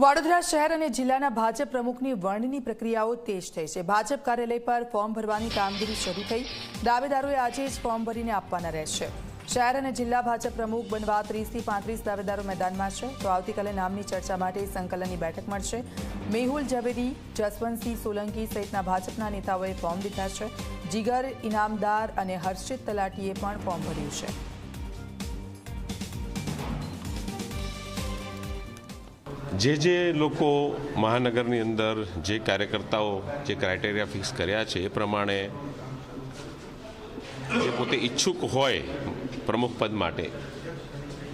વડોદરા શહેર અને જિલ્લાના ભાજપ પ્રમુખની વરણીની પ્રક્રિયાઓ તેજ થઈ છે. ભાજપ કાર્યાલય પર ફોર્મ ભરવાની કામગીરી શરૂ થઈ. દાવેદારોએ આજે જ ફોર્મ ભરીને આપવાના રહેશે. શહેર અને જિલ્લા ભાજપ પ્રમુખ બનવા ત્રીસથી પાંત્રીસ દાવેદારો મેદાનમાં છે. તો આવતીકાલે નામની ચર્ચા માટે સંકલનની બેઠક મળશે. મેહુલ ઝવેરી, જસવંતસિંહ સોલંકી સહિતના ભાજપના નેતાઓએ ફોર્મ લીધા છે. જીગર, ઇનામદાર અને હર્ષિત તલાટીએ પણ ફોર્મ ભર્યું છે. જે જે લોકો મહાનગરની અંદર જે કાર્યકર્તાઓ જે ક્રાઇટેરિયા ફિક્સ કર્યા છે એ પ્રમાણે જે પોતે ઈચ્છુક હોય પ્રમુખ પદ માટે,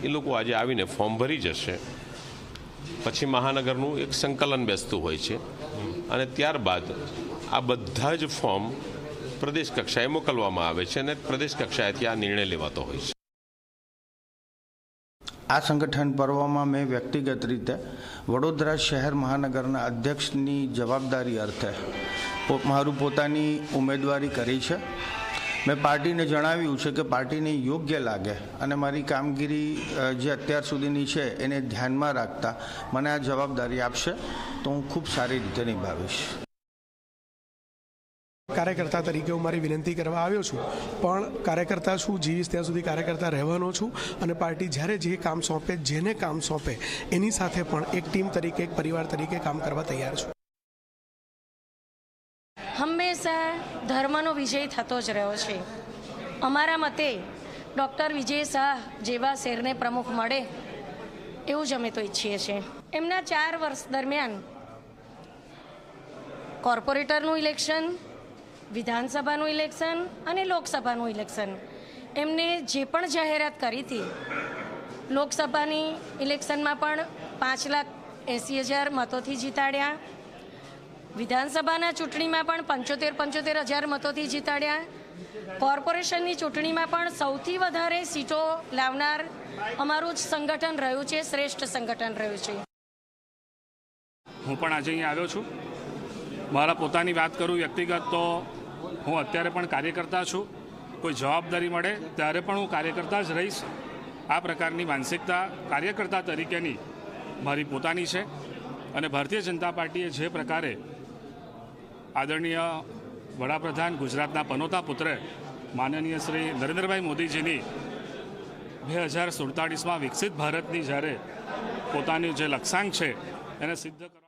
એ લોકો આજે આવીને ફોર્મ ભરી જશે. પછી મહાનગરનું એક સંકલન બેસતું હોય છે. અને ત્યારબાદ આ બધા જ ફોર્મ પ્રદેશ કક્ષાએ મોકલવામાં આવે છે અને પ્રદેશ કક્ષાએથી આ નિર્ણય લેવાતો હોય છે. આ સંગઠન પર્વમાં મેં વ્યક્તિગત રીતે વડોદરા શહેર મહાનગરના અધ્યક્ષની જવાબદારી અર્થે મારું પોતાની ઉમેદવારી કરી છે. મેં પાર્ટીને જણાવ્યું છે કે પાર્ટીને યોગ્ય લાગે અને મારી કામગીરી જે અત્યાર સુધીની છે એને ધ્યાનમાં રાખતા મને આ જવાબદારી આપશે તો હું ખૂબ સારી રીતે નિભાવીશ. કાર્યકર્તા તરીકે હું મારી વિનંતી કરવા આવ્યો છું. પણ કાર્યકર્તા છું જીવીશ ત્યાં સુધી કાર્યકર્તા રહેવાનો છું અને પાર્ટી જ્યારે જે કામ સોંપે, જેને કામ સોંપે, એની સાથે પણ એક ટીમ તરીકે, એક પરિવાર તરીકે કામ કરવા તૈયાર છું. હંમેશા ધર્મનો વિજય થતો જ રહ્યો છે. અમારા મતે ડૉક્ટર વિજય શાહ જેવા શેરને પ્રમુખ મળે એવું જ અમે તો ઈચ્છીએ છીએ. એમના ચાર વર્ષ દરમિયાન કોર્પોરેટરનું ઇલેક્શન વિધાનસભાનું ઇલેક્શન અને લોકસભાનું ઇલેક્શન. એમને જે પણ જાહેરાત કરી હતી, લોકસભાની ઇલેક્શનમાં પણ પાંચ લાખ એંસી હજાર મતોથી જીતાડ્યા. વિધાનસભાના ચૂંટણીમાં પણ પંચોતેર પંચોતેર હજાર મતોથી જીતાડ્યા. કોર્પોરેશનની ચૂંટણીમાં પણ સૌથી વધારે સીટો લાવનાર અમારું જ સંગઠન રહ્યું છે, શ્રેષ્ઠ સંગઠન રહ્યું છે. હું પણ આજે અહીં આવ્યો છું. મારા પોતાની વાત કરું વ્યક્તિગત તો હું અત્યારે પણ કાર્યકર્તા છું. કોઈ જવાબદારી મળે ત્યારે પણ હું કાર્યકર્તા જ રહીશ. આ પ્રકારની માનસિકતા કાર્યકર્તા તરીકેની મારી પોતાની છે અને ભારતીય જનતા પાર્ટીએ જે પ્રકારે આદરણીય વડાપ્રધાન ગુજરાતના પનોતા પુત્ર માનનીય શ્રી નરેન્દ્રભાઈ મોદીજીની બે હજાર સુડતાળીસમાં વિકસિત ભારતની જ્યારે પોતાનું જે લક્ષ્યાંક છે એને સિદ્ધ